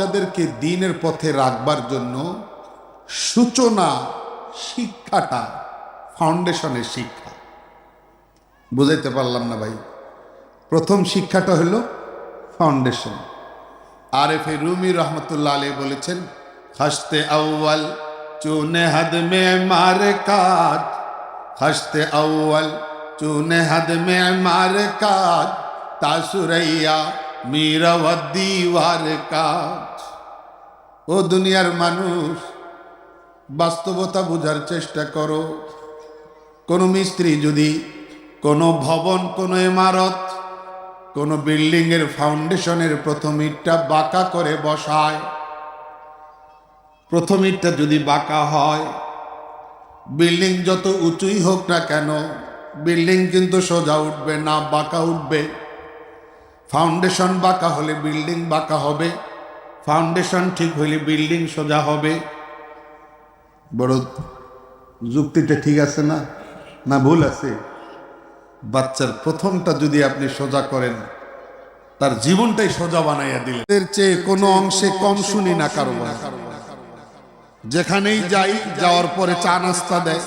বাচ্চাদেরকে দিনের পথে রাখবার জন্য সূচনা শিক্ষাটা ফাউন্ডেশনের শিক্ষা। বুঝাইতে পারলাম না ভাই। প্রথম শিক্ষাটা হলো ফাউন্ডেশন আর এফ এ রুমি রহমতুল্লাহ আলী বলেছেন, হাসতে আউ্য়াল, চুনে হদ মে মার কাজ। হসতে আউ্য়াল, চুনে হদ মে মার কাজ। তাসুরাইয়া মীরওয়ার কাজ। ও দুনিয়ার মানুষ, বাস্তবতা বোঝার চেষ্টা করো। কোনো মিস্ত্রি যদি, কোনো ভবন, কোনো ইমারত, কোনো বিল্ডিংয়ের ফাউন্ডেশনের প্রথম ইটটা বাঁকা করে বসায়। প্রথম ইটটা যদি বাঁকা হয়, বিল্ডিং যত উঁচুই হোক না কেন, বিল্ডিং কিন্তু সোজা উঠবে না, বাঁকা উঠবে। ফাউন্ডেশন বাঁকা হলে বিল্ডিং বাঁকা হবে। ফাউন্ডেশন ঠিক হলে বিল্ডিং সোজা হবে। বড় যুক্তিটা ঠিক আছে না? না ভুল আছে? বাচ্চার প্রথমটা যদি আপনি সোজা করেন, তার জীবনটাই সোজা বানাইয়া দিলেন। এর চেয়ে কোনো অংশে কম শুনি না কারও যেখানেই যাই, যাওয়ার পরে চা নাস্তা দেয়,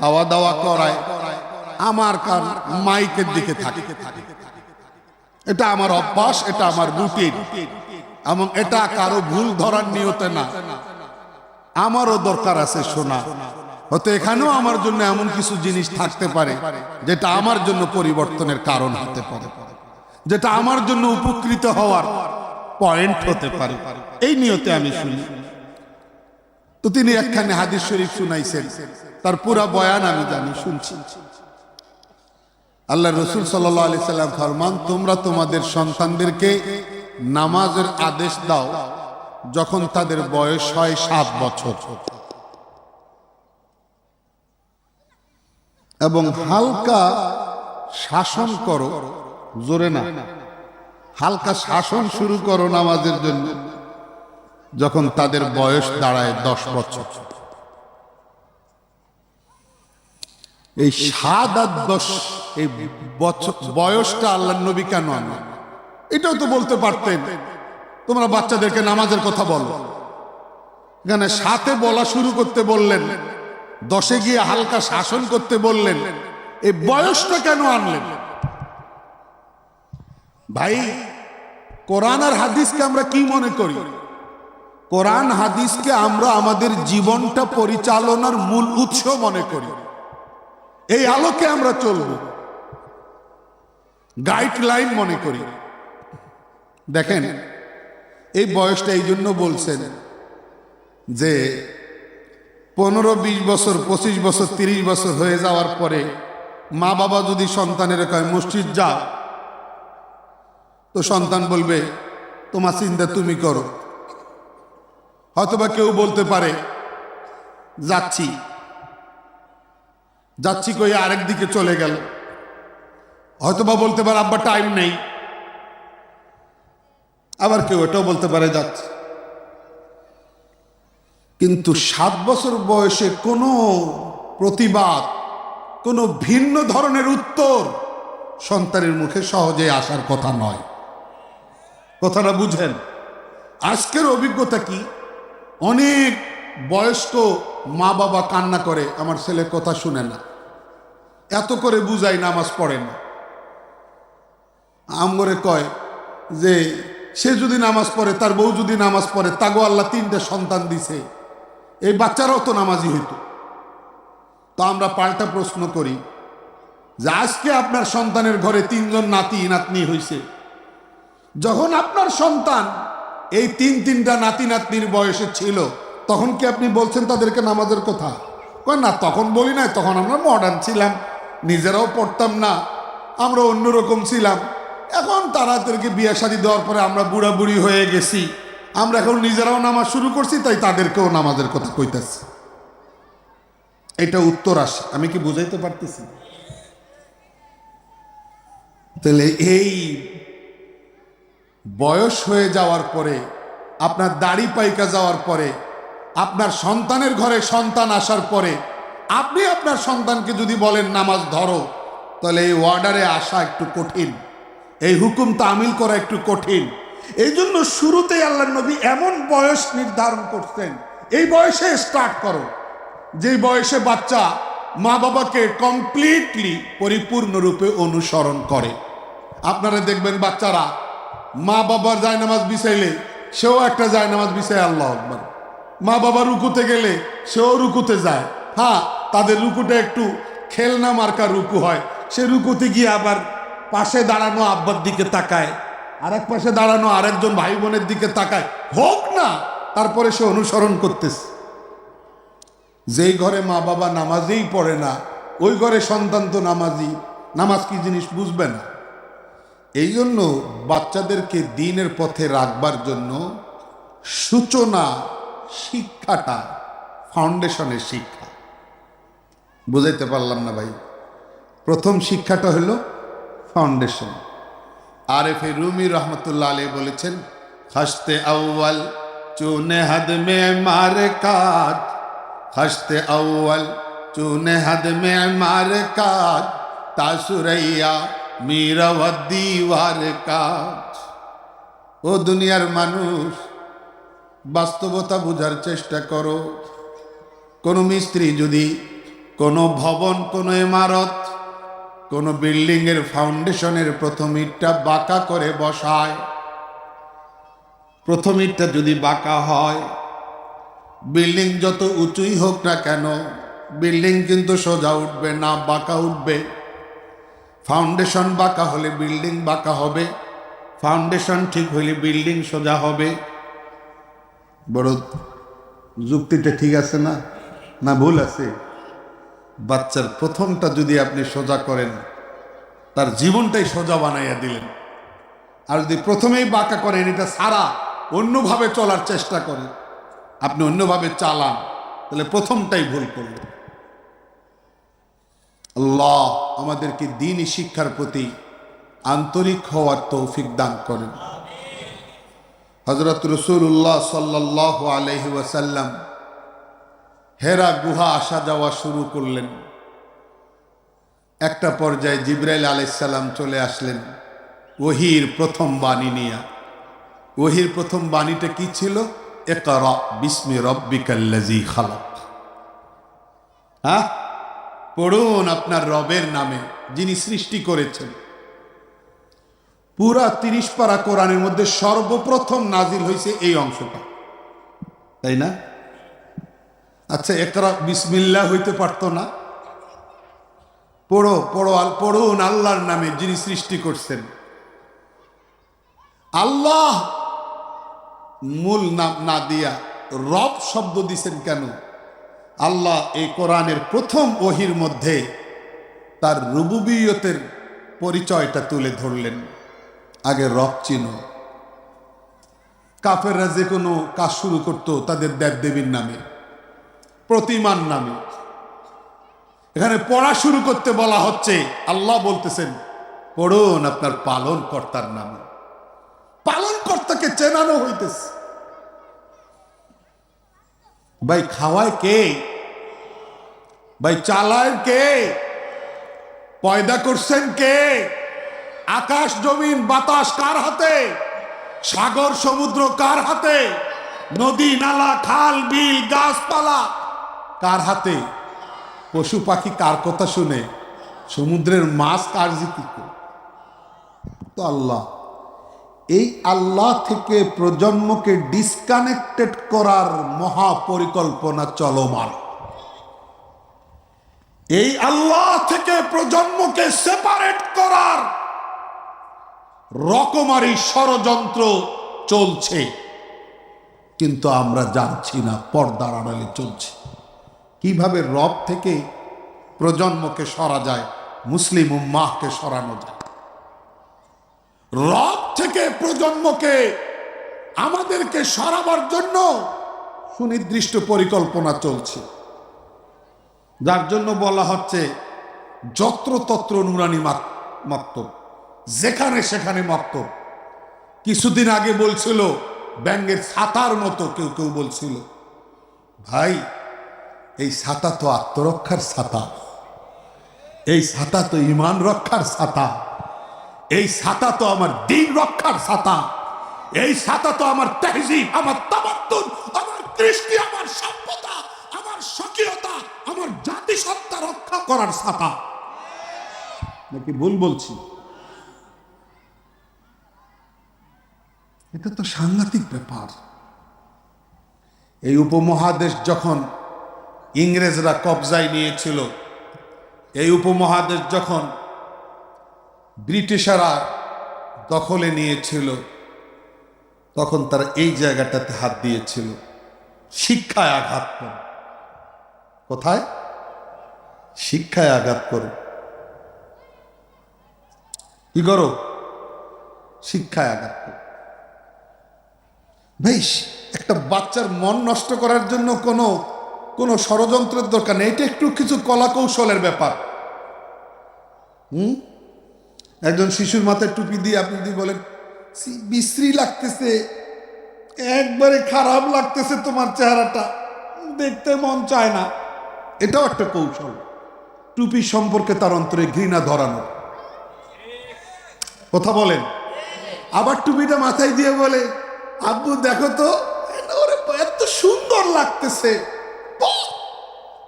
খাওয়া দাওয়া করায়, আমার কান মাইকের দিকে থাকে। এটা আমার অভ্যাস, এটা আমার রুটিন। এবং এটা কারও ভুল ধরার নিয়তে না। আমারও দরকার আছে শোনা। হয়তো এখানেও আমার জন্য এমন কিছু জিনিস থাকতে পারে, যেটা আমার জন্য পরিবর্তনের কারণ হতে পারে। যেটা আমার জন্য উপকৃত হওয়ার পয়েন্ট হতে পারে। এই নিয়তে আমি শুনি। তো তিনি একখানে হাদিস শরীফ শুনাইছেন। তার পুরা বয়ান আমি জানি, শুনছি। আল্লাহ রসুল সাল্লাহ আলি সাল্লাম ফরমান, তোমরা তোমাদের সন্তানদেরকে নামাজের আদেশ দাও যখন তাদের বয়স হয় সাত বছর। এবং হালকা শাসন করো, জোরে না। হালকা শাসন শুরু করো নামাজের জন্য, যখন তাদের বয়স দাঁড়ায় দশ বছর। এই সাত আর দশ এই বয়সটা আল্লাহ নবী কেন এটাও তো বলতে পারতেন। তোমরা বাচ্চাদেরকে নামাজের কথা বলো। এখানে সাথে বলা শুরু করতে বললেন, দশে গিয়ে হালকা শাসন করতে বললেন, এই বয়সটা কেন আনলেন? ভাই, কোরআন আর হাদিসকে আমরা কি মনে করি? কোরআন হাদিসকে আমরা আমাদের জীবনটা পরিচালনার মূল উৎস মনে করি। এই আলোকে আমরা চলব। গাইডলাইন মনে করি। দেখেন, এই বয়সটা এই জন্য বলছেন যে পনেরো, বিশ বছর, পঁচিশ বছর, তিরিশ বছর হয়ে যাওয়ার পরে মা বাবা যদি সন্তানের কয় মসজিদ যা তো সন্তান বলবে, তোমার চিন্তা তুমি করো। হয়তোবা কেউ বলতে পারে, যাচ্ছি। যাচ্ছি কই, আরেক দিকে চলে গেল। হয়তোবা বলতে পারে, আব্বা টাইম নেই। আবার কেউ এটাও বলতে পারে, যাচ্ছে। কিন্তু সাত বছর বয়সে কোনো প্রতিবাদ, কোনো ভিন্ন ধরনের উত্তর সন্তানের মুখে সহজে আসার কথা নয়। কথাটা বুঝেন। আজকের অভিজ্ঞতা কি? অনেক বয়স্ক মা বাবা কান্না করে, আমার ছেলে কথা শুনে না। এত করে বুঝাই নামাজ পড়ে না। আমরে কয় যে, সে যদি নামাজ পড়ে, তার বউ যদি নামাজ পড়ে, তাগো আল্লাহ তিনটে সন্তান দিছে। এই বাচ্চারাও তো নামাজি হইতো। তো আমরা পাল্টা প্রশ্ন করি, যে আজকে আপনার সন্তানের ঘরে তিনজন নাতি, নাতনি হয়েছে যখন আপনার সন্তান এই তিন তিনটা নাতি নাতনির বয়সে ছিল তখন কি আপনি বলছেন তাদেরকে নামাজের কথা? কয়, না, তখন বলি নাই, তখন আমরা মডার্ন ছিলাম। নিজেরাও পড়তাম না আমরা অন্যরকম ছিলাম। এখন তাদেরকে বিয়ে শাদি দেওয়ার পরে আমরা বুড়া বুড়ি হয়ে গেছি। আমরা এখন নিজেরাও নামাজ শুরু করছি, তাই তাদেরকেও নামাজের কথা কইতেছি। এটা উত্তর আসে। আমি কি বুঝাইতে পারতেছি? তাহলে এই বয়স হয়ে যাওয়ার পরে, আপনার দাড়ি পাইকা যাওয়ার পরে আপনার সন্তানের ঘরে সন্তান আসার পরে আপনি আপনার সন্তানকে যদি বলেন, নামাজ ধরো, তাহলে এই ওয়ার্ডারে আসা একটু কঠিন। এই হুকুম তামিল করা একটু কঠিন। এই জন্য শুরুতেই আল্লাহ নবী এমন বয়স নির্ধারণ করছেন এই বয়সে স্টার্ট করো। যেই বয়সে বাচ্চা মা বাবাকে কমপ্লিটলি পরিপূর্ণরূপে অনুসরণ করে। আপনারা দেখবেন বাচ্চারা মা বাবার জায়নামাজ বিছাইলে সেও একটা জায়নামাজ বিছায় আল্লাহ আকবার। মা বাবা রুকুতে গেলে সেও রুকুতে যায়। হ্যাঁ তাদের রুকুটা একটু খেলনা মার্কা রুকু হয়। সে রুকুতে গিয়ে আবার পাশে দাঁড়ানো আব্বার দিকে তাকায়। আরেক পাশে দাঁড়ানো আরেকজন ভাই বোনের দিকে তাকায়। হোক না, তারপরে সে অনুসরণ করতেছে। যেই ঘরে মা বাবা নামাজেই পড়ে না, ওই ঘরে সন্তান তো নামাজি। নামাজ কি জিনিস বুঝবে না। এই জন্য বাচ্চাদেরকে দিনের পথে রাখবার জন্য সূচনা শিক্ষাটা ফাউন্ডেশনের শিক্ষা। বুঝাইতে পারলাম না ভাই। প্রথম শিক্ষাটা হলো ফাউন্ডেশন আর এফ রুমি রহমতুল্লাহ আলী বলেছেন হাসতে আউ্বাল চুনে হাদ মে মার কাজ। হাসতে আউ্বাল চুনে হাদ মে মার কাজ। তাসুরাইয়া মীরাওয়াদ্দিওয়ার কাজ। ও দুনিয়ার মানুষ বাস্তবতা বোঝার চেষ্টা করো। কোনো মিস্ত্রি যদি কোনো ভবন, কোনো ইমারত, কোনো বিল্ডিংয়ের ফাউন্ডেশনের প্রথম ইটটা বাঁকা করে বসায়, প্রথম ইটটা যদি বাঁকা হয়, বিল্ডিং যত উঁচুই হোক না কেন, বিল্ডিং কিন্তু সোজা উঠবে না, বাঁকা উঠবে। ফাউন্ডেশন বাঁকা হলে বিল্ডিং বাঁকা হবে, ফাউন্ডেশন ঠিক হলে বিল্ডিং সোজা হবে। বড় যুক্তিটা ঠিক আছে না? না ভুল আছে? বাচ্চার প্রথমটা যদি আপনি সোজা করেন, তার জীবনটাই সোজা বানাইয়া দিলেন। আর যদি প্রথমেই বাঁকা করেন, এটা সারা অন্যভাবে চলার চেষ্টা করেন। আপনি অন্যভাবে চালান, তাহলে প্রথমটাই ভুল করলেন। আল্লাহ আমাদেরকে দিনই শিক্ষার প্রতি আন্তরিক হওয়ার তৌফিক দান করেন। হজরত রসুল্লাহ সাল্লাহ আলহি ওয়াসাল্লাম হেরা গুহা আসা যাওয়া শুরু করলেন। একটা পর্যায়ে জিব্রাইল আলাইসাল্লাম চলে আসলেন ওহির প্রথম বাণী নিয়ে। ওহির প্রথম বাণীটা কি ছিল? একরা বিস্মি রব্বিকাল্লাজি খালাক। হ্যাঁ পড়ুন আপনার রবের নামে যিনি সৃষ্টি করেছেন। পুরা তিরিশ পারা কোরআনের মধ্যে সর্বপ্রথম নাজিল হয়েছে এই অংশটা। তাই না? আচ্ছা একরা বিসমিল্লা হইতে পারতো না। পড়ো পড়ো, আল পড়ুন আল্লাহর নামে যিনি সৃষ্টি করছেন। আল্লাহ মূল নাম না দিয়া রব শব্দ দিছেন কেন? আল্লাহ এই কোরআনের প্রথম ওহির মধ্যে তার রুবুবিয়তের পরিচয়টা তুলে ধরলেন। আগে রব চিনো। কাফেররা যে কোনো কাজ শুরু করত তাদের দেবদেবীর নামে প্রতিমান নামে। এখানে পড়া শুরু করতে বলা হচ্ছে, আল্লাহ বলতেছেন, পড়ুন আপনার পালন কর্তার নামে। পালন কর্তাকে চেনানো হইতেছে। ভাই, খাওয়ায় কে? ভাই, চালায় কে? পয়দা করছেন কে? আকাশ জমিন, বাতাস কার হাতে? সাগর, সমুদ্র কার হাতে? নদী, নালা, খাল, বিল, গাছপালা কার হাতে? পশু পাখি কার কথা শুনে? সমুদ্রের মাছ কার জিকিত তো আল্লাহ, এই আল্লাহ থেকে প্রজন্মকে ডিসকানেক্টেড করার মহা পরিকল্পনা চলমান। এই আল্লাহ থেকে প্রজন্মকে সেপারেট করার রকমারি ষড়যন্ত্র চলছে। কিন্তু আমরা জানছি না, পর্দার আড়ালে চলছে। কীভাবে রব থেকে প্রজন্মকে সরা যায়, মুসলিম উম্মাহকে সরানো যায়। রব থেকে প্রজন্মকে আমাদেরকে সরাবার জন্য সুনির্দিষ্ট পরিকল্পনা চলছে। যার জন্য বলা হচ্ছে, যত্রতত্র নুরানি মক্তব যেখানে সেখানে মক্তব কিছুদিন আগে বলছিল ব্যাঙ্গের ছাতার মতো কেউ কেউ বলছিল, ভাই, এই ছাতা তো আত্মরক্ষার ছাতা। এই ছাতা তো ইমান রক্ষার ছাতা। এই ছাতা তো আমার দিন রক্ষার ছাতা। এই ছাতা তো আমার তেহজিব, আমার তামাত্তুন, আমার কৃষ্টি, আমার সভ্যতা, আমার স্বকীয়তা, আমার জাতিসত্তা রক্ষা করার ছাতা। নাকি ভুল বলছি? এটা তো সাংঘাতিক ব্যাপার। এই উপমহাদেশ যখন ইংরেজরা কবজায় নিয়েছিল, এই উপমহাদেশ যখন ব্রিটিশারা দখলে নিয়েছিল, তখন তারা এই জায়গাটাতে হাত দিয়েছিল। শিক্ষায় আঘাত করে। কোথায়? শিক্ষায় আঘাত করে। কি করো? শিক্ষায় আঘাত করো। বেশ, একটা বাচ্চার মন নষ্ট করার জন্য কোনো কোনো ষড়যন্ত্রের দরকার নেই। এটা একটু কিছু কলা কৌশলের ব্যাপার। হুম? একজন শিশুর মাথায় টুপি দিয়ে আপনি যদি বলেন বিশ্রী লাগতেছে, একবারে খারাপ লাগতেছে তোমার চেহারাটা, দেখতে মন চায় না। এটাও একটা কৌশল। টুপি সম্পর্কে তার অন্তরে ঘৃণা ধরানো। কথা বলেন। আবার টুপিটা মাথায় দিয়ে বলে আব্বু, দেখো তো এত সুন্দর লাগতেছে।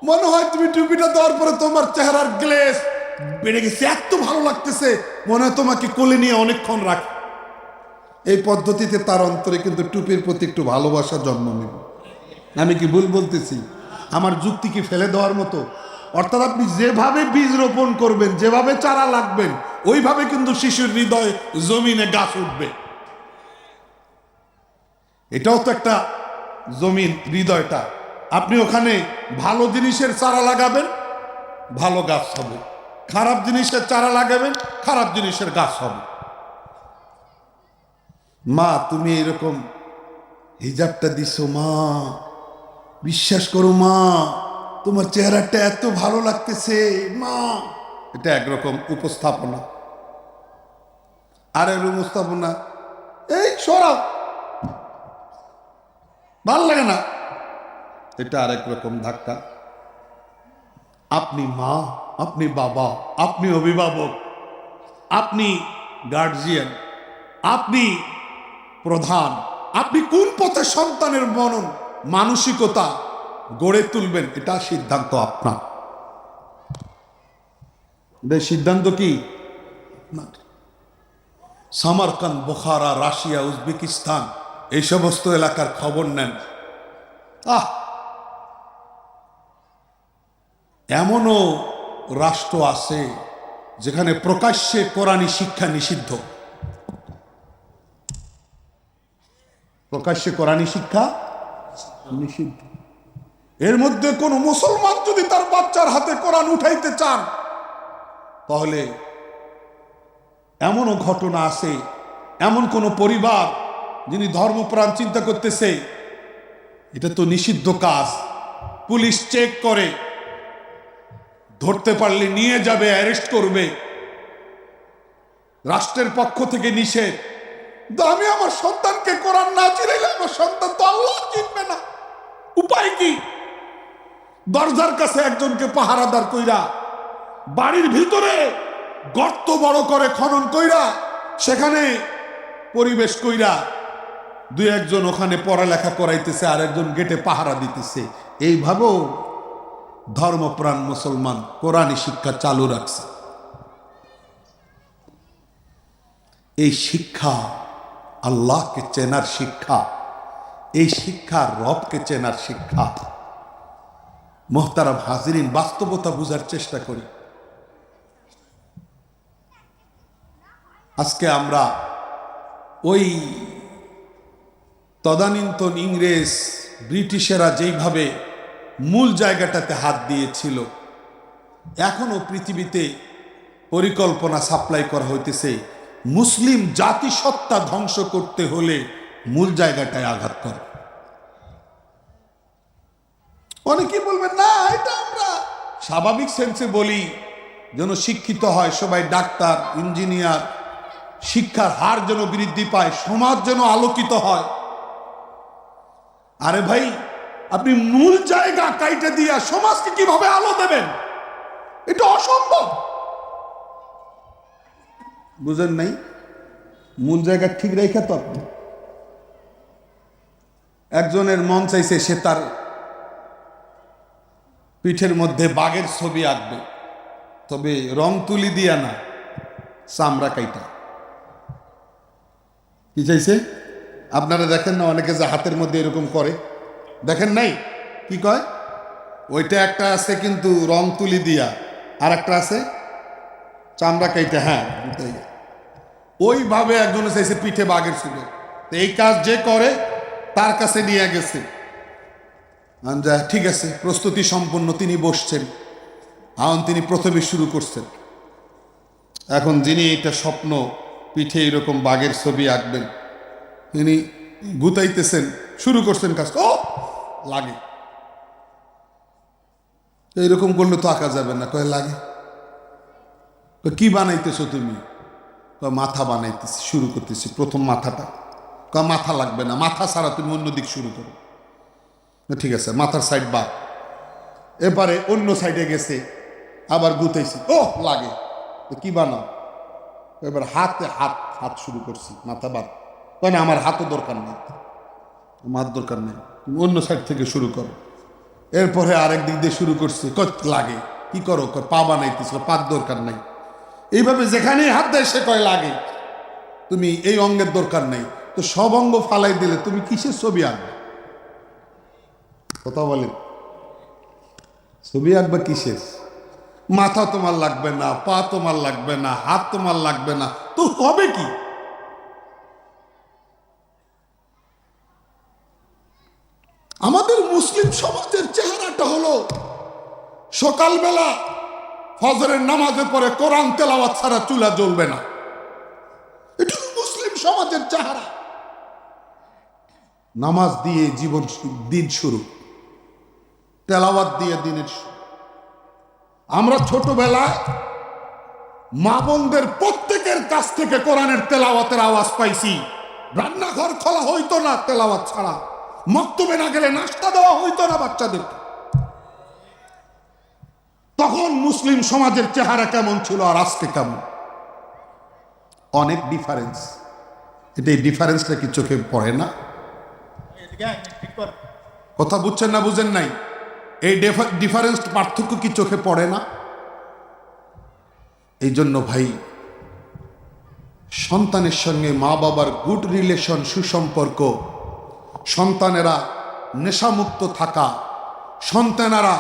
মনে হয় তুমি টুপিটা দেওয়ার পরে তোমার চেহারার গ্লেস বেড়ে গেছে, এত ভালো লাগতেছে। মনে হয় তোমাকে কোলে নিয়ে অনেকক্ষণ রাখ। এই পদ্ধতিতে তার অন্তরে কিন্তু টুপির প্রতি একটু ভালোবাসা জন্ম নেবে। আমি কি ভুল বলতেছি? আমার যুক্তি কি ফেলে দেওয়ার মতো? অর্থাৎ আপনি যেভাবে বীজ রোপণ করবেন, যেভাবে চারা লাগবেন, ওইভাবে কিন্তু শিশুর হৃদয় জমিনে গাছ উঠবে। এটাও তো একটা জমিন হৃদয়টা। আপনি ওখানে ভালো জিনিসের চারা লাগাবেন, ভালো গাছ হবে। খারাপ জিনিসের চারা লাগাবেন, খারাপ জিনিসের গাছ হবে। মা, তুমি এরকম হিজাবটা দিছো, মা। বিশ্বাস করো, মা, তোমার চেহারাটা এত ভালো লাগতেছে, মা। এটা একরকম উপস্থাপনা। আর এক উপস্থাপনা। এই, সরাও। ভালো লাগে না। এটা আরেক রকম ধাক্কা। আপনি মা, আপনি বাবা, আপনি অভিভাবক, আপনি গার্জিয়ান আপনি প্রধান, আপনি কোন পথে সন্তানের মনন, মানসিকতা গড়ে তুলবেন, এটা সিদ্ধান্ত আপনার। সিদ্ধান্ত কি? সামারকান বোখারা, রাশিয়া, উজবেকিস্তান এই সমস্ত এলাকার খবর নেন। আহ! এমনও রাষ্ট্র আছে যেখানে প্রকাশ্যে কোরআনী শিক্ষা নিষিদ্ধ। প্রকাশ্যে কোরআনী শিক্ষা নিষিদ্ধ। এর মধ্যে কোন মুসলমান যদি তার বাচ্চার হাতে কোরআন উঠাইতে চান, তাহলে এমনও ঘটনা আছে, এমন কোন পরিবার যিনি ধর্মপ্রাণ চিন্তা করতেছে, এটা তো নিষিদ্ধ কাজ। পুলিশ চেক করে। ধরতে পারলে নিয়ে যাবে অ্যারেস্ট করবে। রাষ্ট্রের পক্ষ থেকে নিষেধ। আমি আমার সন্তানকে কোরআন না চিনাইলে আমার সন্তান তো আল্লাহ চিনবে না। উপায় কি? দরজার কাছে একজনকে পাহারাদার কইরা, বাড়ির ভিতরে গর্ত বড় করে খনন কইরা, সেখানে পরিবেশ কইরা দুই একজন ওখানে পড়ালেখা করাইতেছে আর একজন গেটে পাহারা দিতেছে। এইভাবেও ধর্মপ্রাণ মুসলমান কোরআনী শিক্ষা চালু রাখছে। এই শিক্ষা আল্লাহকে চেনার শিক্ষা, এই শিক্ষা রবকে চেনার শিক্ষা। মোহতারাম হাজিরিন, বাস্তবতা বুঝার চেষ্টা করি। আজকে আমরা ওই তদানীন্তন ইংরেজ ব্রিটিশেরা যেইভাবে মূল জায়গাটাতে হাত দিয়েছিল, এখনও পৃথিবীতে পরিকল্পনা সাপ্লাই করা হইতেছে। মুসলিম জাতিসত্তা ধ্বংস করতে হলে মূল জায়গাটায় আঘাত করে। অনেকেই বলবেন, না, এটা আমরা স্বাভাবিক সেন্সে বলি যেন শিক্ষিত হয়, সবাই ডাক্তার, ইঞ্জিনিয়ার, শিক্ষার হার যেন বৃদ্ধি পায়, সমাজ যেন আলোকিত হয়। আরে ভাই, আপনি মূল জায়গা কাইটে দিয়া সমাজকে কীভাবে আলো দেবেন? এটা অসম্ভব। বুঝেন নাই? মূল জায়গা ঠিক রেখে তো আপনি। একজনের মন চাইছে সে তার পিঠের মধ্যে বাঘের ছবি আঁকবে। তবে রং তুলি দিয়া না, চামড়া কাইটা। কি চাইছে? আপনারা দেখেন না, অনেকে যে হাতের মধ্যে এরকম করে। দেখেন নাই? কি কয়? ওইটা একটা আছে কিন্তু রং তুলি দিয়া। আর একটা আছে? চামড়া কাইটা হ্যাঁ ওইভাবে একজন চাইছে পিঠে বাঘের ছিল তো এই কাজ যে করে, তার কাছে নিয়ে গেছে। ঠিক আছে, প্রস্তুতি সম্পন্ন, তিনি বসছেন। এখন তিনি প্রথমে শুরু করছেন। এখন যিনি এটা স্বপ্ন, পিঠে এরকম বাঘের ছবি আঁকবেন তিনি গুতাইতেছেন, শুরু করছেন কাজ। ও, লাগে। এইরকম করলে তো আঁকা যাবে না, কয়ে লাগে। কি বানাইতেছো তুমি? মাথা বানাইতেছি, শুরু করতেছি, প্রথম মাথাটা। কয়, মাথা লাগবে না, মাথা ছাড়া তুমি অন্য দিক শুরু করো। ঠিক আছে, মাথার সাইড বা এবারে অন্য সাইডে গেছে, আবার গুতাইছি। ও, লাগে। কি বানাও? এবার হাতে হাত হাত শুরু করছি, মাথা বাদ। কয় না, আমার হাতও দরকার নেই। আমার দরকার নেই। অন্য সাইড থেকে শুরু করো। এরপরে আরেক দিক দিয়ে শুরু করছে। কত লাগে। কি করো? কয়, পা বানাইতেছ পার দরকার নাই। এইভাবে যেখানেই হাত দেয়, সে কয়, লাগে। তুমি এই অঙ্গের দরকার নেই। তো সব অঙ্গ ফালাই দিলে তুমি কিসের ছবি আঁকবে? কথা বলেন। ছবি আঁকবে কিসের? মাথা তোমার লাগবে না, পা তোমার লাগবে না, হাত তোমার লাগবে না। তো হবে কি? আমাদের মুসলিম সমাজের চেহারাটা হলো সকালবেলা ফজরের নামাজের পরে কোরআন তেলাওয়াত ছাড়া চুলা জ্বলবে না। এটা মুসলিম সমাজের চেহারা। নামাজ দিয়ে জীবন দিন শুরু। তেলাওয়াত দিয়ে দিনের শুরু। আমরা ছোটবেলায় মা বোনদের প্রত্যেকের কাছ থেকে কোরআনের তেলাওয়াতের আওয়াজ পাইছি। রান্নাঘর খোলা হইতো না তেলাওয়াত ছাড়া। মক্তবে না গেলে নাস্তা দেওয়া হইতো না বাচ্চাদের। তখন মুসলিম সমাজের চেহারা কেমন ছিল আর আজকে কেমন? অনেক ডিফারেন্স এটা এই ডিফারেন্সটা কি চোখে পড়ে না? কথা বুঝছেন না বুঝেন নাই? এই ডিফারেন্স পার্থক্য কি চোখে পড়ে না? এই জন্য ভাই, সন্তানের সঙ্গে মা বাবার গুড রিলেশন সুসম্পর্ক সন্তানেরা নেশামুক্ত থাকা, সন্তানেরা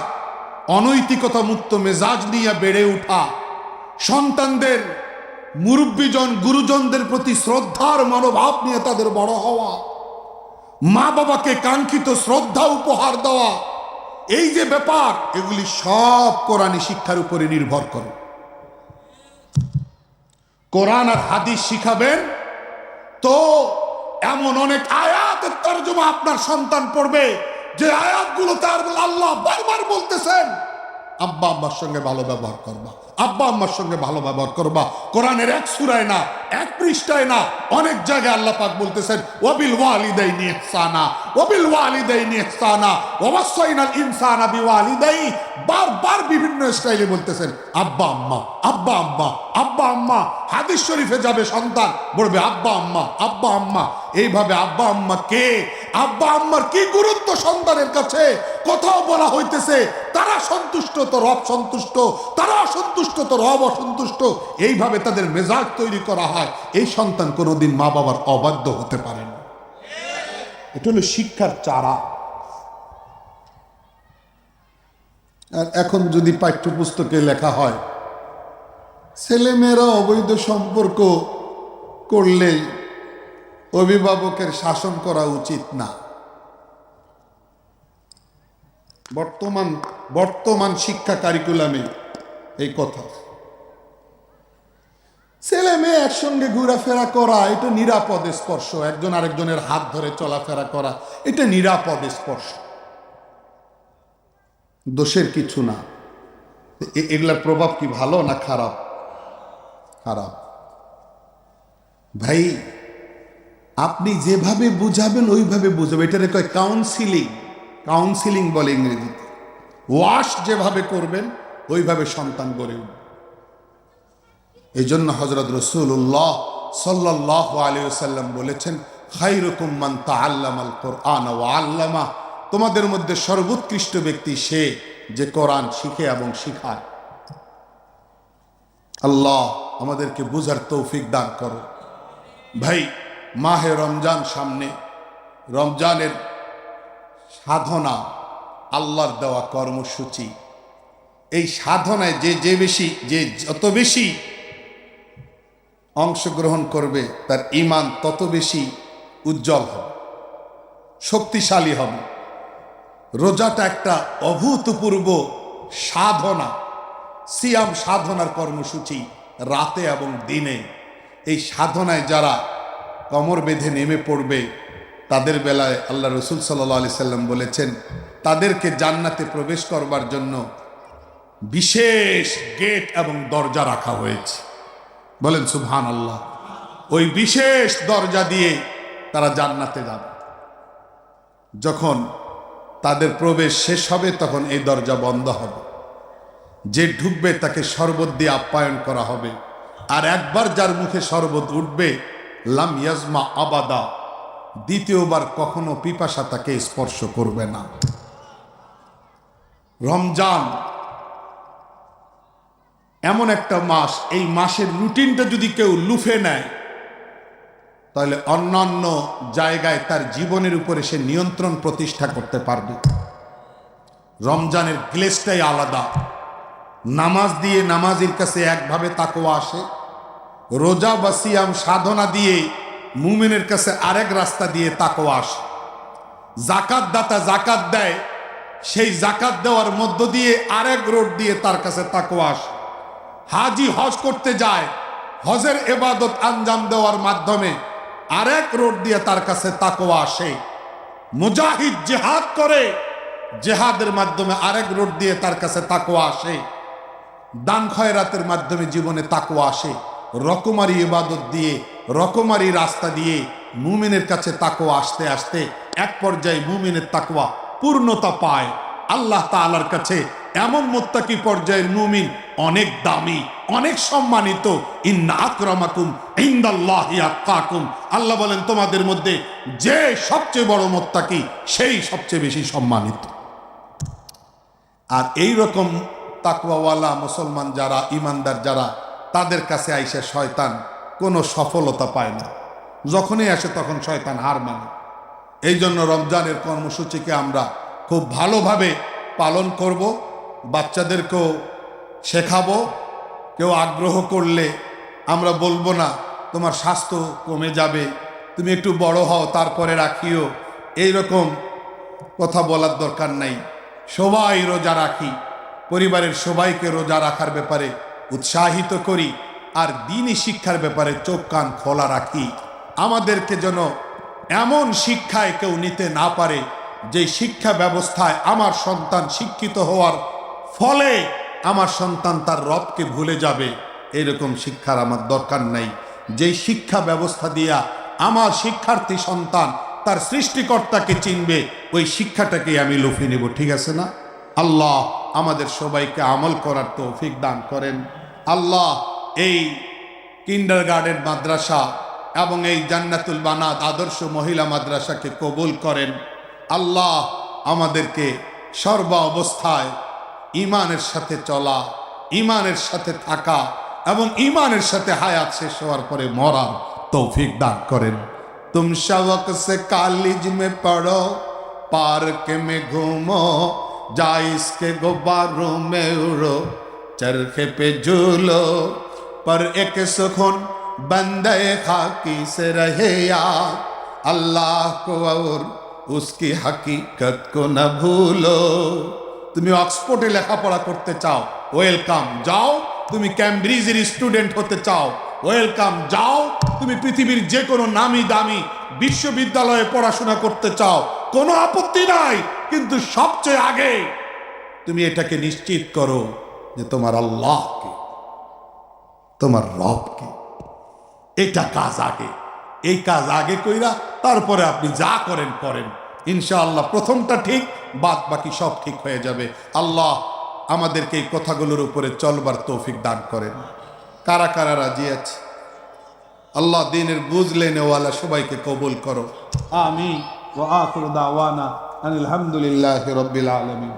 অনৈতিকতা মুক্ত মেজাজ নিয়ে বেড়ে ওঠা সন্তানদের মুরব্বীজন, গুরুজনদের প্রতি শ্রদ্ধার মনোভাব নিয়ে তাদের বড় হওয়া মা বাবাকে কাঙ্ক্ষিত শ্রদ্ধা উপহার দেওয়া, এই যে ব্যাপার, এগুলি সব কোরআনী শিক্ষার উপরে নির্ভর করে। কোরআন আর হাদিস শিখাবেন, তো এমন অনেক আয়াতের তর্জমা আপনার সন্তান পড়বে, যে আয়াতগুলো তার আল্লাহ বারবার বলতেছেন, আব্বা, আম্মার সঙ্গে ভালো ব্যবহার করবা। আব্বা, আম্মার সঙ্গে ভালো ব্যবহার করবা। কোরআনের এক সুরায় না, এক পৃষ্ঠায় না, অনেক জায়গায় আল্লাহ পাক বলতেছেন, ওয়াবিল ওয়ালিদাইনি ইহসানা। সন্তানের কাছে? কোথাও বলা হইতেছে, তারা সন্তুষ্ট তো রব সন্তুষ্ট, তারা অসন্তুষ্ট তো রব অসন্তুষ্ট। এইভাবে তাদের মেজাজ তৈরি করা হয়। এই সন্তান কোনোদিন মা বাবার অবাধ্য হতে পারে না। এটা হলো শিক্ষার চারা। আর এখন যদি পাঠ্যপুস্তকে লেখা হয়, ছেলেমেয়েরা অবৈধ সম্পর্ক করলে অভিভাবকের শাসন করা উচিত না। বর্তমান বর্তমান শিক্ষা কারিকুলামে এই কথা। ছেলে মেয়ে একসঙ্গে ঘোরাফেরা করা, এটা নিরাপদ স্পর্শ। একজন আরেকজনের হাত ধরে চলাফেরা করা, এটা নিরাপদ স্পর্শ। দোষের কিছু না। এগুলার প্রভাব কি ভালো না খারাপ? খারাপ। ভাই, আপনি যেভাবে বুঝাবেন, ওইভাবে বুঝাবেন এটারে কয় কাউন্সিলিং কাউন্সিলিং বলে ইংরেজিতে। ওয়াশ যেভাবে করবেন, ওইভাবে সন্তান গড়ে উঠবে। এই জন্য হজরত রসুল্লাহ সাল্লাহ আলী সাল্লাম বলেছেন খাইরকম মান তাআল্লামাল কোরআন ও আল্লামা। তোমাদের মধ্যে সর্বোৎকৃষ্ট ব্যক্তি সে যে কোরআন শিখে এবং শিখায়। আল্লাহ আমাদেরকে বুঝার তৌফিক দান করো। ভাই, মাহে রমজান সামনে, রমজানের সাধনা আল্লাহর দেওয়া কর্মসূচি। এই সাধনায় যে যে বেশি, যে যত বেশি অংশগ্রহণ করবে, তার ইমান তত বেশি উজ্জ্বল হবে, শক্তিশালী হবে। রোজাটা একটা অভূতপূর্ব সাধনা, সিয়াম সাধনার কর্মসূচি রাতে এবং দিনে। এই সাধনায় যারা কমর বেঁধে নেমে পড়বে, তাদের বেলায় আল্লাহ রসুল সাল্লাহ আলি সাল্লাম বলেছেন, তাদেরকে জান্নাতে প্রবেশ করবার জন্য বিশেষ গেট এবং দরজা রাখা হয়েছে। বলেন সুবহান আল্লাহ ওই বিশেষ দরজা দিয়ে তারা জান্নাতে যাবে। যখন তাদের প্রবেশ শেষ হবে, তখন এই দরজা বন্ধ হবে। যে ঢুকবে, তাকে শরবত দিয়ে আপ্যায়ন করা হবে। আর একবার যার মুখে শরবত উঠবে, লাম ইয়াজমা আবাদা, দ্বিতীয়বার কখনো পিপাসা তাকে স্পর্শ করবে না। রমজান এমন একটা মাস, এই মাসের রুটিনটা যদি কেউ লুফে নেয়, তাহলে অন্যান্য জায়গায় তার জীবনের উপরে সে নিয়ন্ত্রণ প্রতিষ্ঠা করতে পারবে। রমজানের গ্লেসটাই আলাদা। নামাজ দিয়ে নামাজের কাছে একভাবে তাকোয়া আসে। রোজা বা সিয়াম সাধনা দিয়ে মুমিনের কাছে আরেক রাস্তা দিয়ে তাকোয়া আসে। জাকাত দাতা জাকাত দেয়, সেই জাকাত দেওয়ার মধ্য দিয়ে আরেক রোড দিয়ে তার কাছে তাকোয়া আসে। হাজি হজ করতে যায়, হজের এবাদত আঞ্জাম দেওয়ার মাধ্যমে আরেক রোড দিয়ে তার কাছে তাকোয়া আসে। মুজাহিদ জেহাদ করে, জেহাদের মাধ্যমে আরেক রোড দিয়ে তার কাছে তাকোয়া আসে। দান খয়রাতের মাধ্যমে জীবনে তাকোয়া আসে। রকমারি ইবাদত দিয়ে, রকমারি রাস্তা দিয়ে মুমিনের কাছে তাকোয়া আসতে আসতে এক পর্যায়ে মুমিনের তাকোয়া পূর্ণতা পায়। আল্লাহ তাআলার কাছে এমন মোত্তাকি পর্যায়ের মুমিন অনেক দামি, অনেক সম্মানিত। আল্লাহ বলেন, তোমাদের মধ্যে যে সবচেয়ে বড় মোত্তাকি, সেই সবচেয়ে বেশি সম্মানিত। আর এই রকম তাকওয়াওয়ালা মুসলমান যারা, ইমানদার যারা, তাদের কাছে আইসে শয়তান কোনো সফলতা পায় না। যখনই আসে তখন শয়তান হার মানে। এই জন্য রমজানের কর্মসূচিকে আমরা খুব ভালোভাবে পালন করব। বাচ্চাদেরকেও শেখাবো, কেউ আগ্রহ করলে আমরা বলব না, তোমার স্বাস্থ্য কমে যাবে, তুমি একটু বড় হও, তারপরে রাখিও। এই রকম কথা বলার দরকার নাই। সবাই রোজা রাখি, পরিবারের সবাইকে রোজা রাখার ব্যাপারে উৎসাহিত করি, আর দিনই শিক্ষার ব্যাপারে চোখ কান খোলা রাখি। আমাদেরকে যেন এমন শিক্ষায় কেউ নিতে না পারে যে শিক্ষা ব্যবস্থায় আমার সন্তান শিক্ষিত হওয়ার ফলে আমার সন্তান তার রবকে ভুলে যাবে। এরকম শিক্ষার আমার দরকার নাই। যেই শিক্ষা ব্যবস্থা দিয়া আমার শিক্ষার্থী সন্তান তার সৃষ্টিকর্তাকে চিনবে, ওই শিক্ষাটাকে আমি লুফে নেব, ঠিক আছে না? আল্লাহ আমাদের সবাইকে আমল করার তৌফিক দান করেন। আল্লাহ এই কিন্ডার গার্ডেন মাদ্রাসা এবং এই জান্নাতুল বানাত আদর্শ মহিলা মাদ্রাসাকে কবুল করেন। আল্লাহ আমাদেরকে সর্ব অবস্থায় ইমানের সাথে চলা ইমানের সাথে থাকা এবং ইমানের সাথে হায়াত শেষ হওয়ার পরে মরার তৌফিক দান করেন तुम शवक से कॉलेज में पढ़ो पार्क में घूमो जाइस के गुब्बारों में उड़ो चरखे पे झूलो पर एक सुखुन बंदे खाकी से रहे याद अल्लाह को और उसकी हकीकत को न भूलो তুমি অক্সফোর্ডে লেখাপড়া করতে চাও, ওয়েলকাম। যাও, তুমি ক্যামব্রিজের স্টুডেন্ট হতে চাও, ওয়েলকাম। যাও, তুমি পৃথিবীর যে কোনো নামি দামি বিশ্ববিদ্যালয়ে পড়াশোনা করতে চাও। কোনো আপত্তি নাই, কিন্তু সবচেয়ে আগে তুমি এটাকে নিশ্চিত করো যে তোমার আল্লাহকে, তোমার রবকে, এটা কাজ আগে। এই কাজ আগে কইরা তারপরে আপনি যা করেন করেন। ইনশাআল্লাহ প্রথমটা ঠিক বাদ বাকি সব ঠিক হয়ে যাবে। আল্লাহ আমাদেরকে এই কথাগুলোর উপরে চলবার তৌফিক দান করেন। কারা কারা রাজি আছে? আল্লাহ দিনের বুঝলে নেওয়ালা সবাইকে কবুল করো। আমি ওয়া রবিল আলমী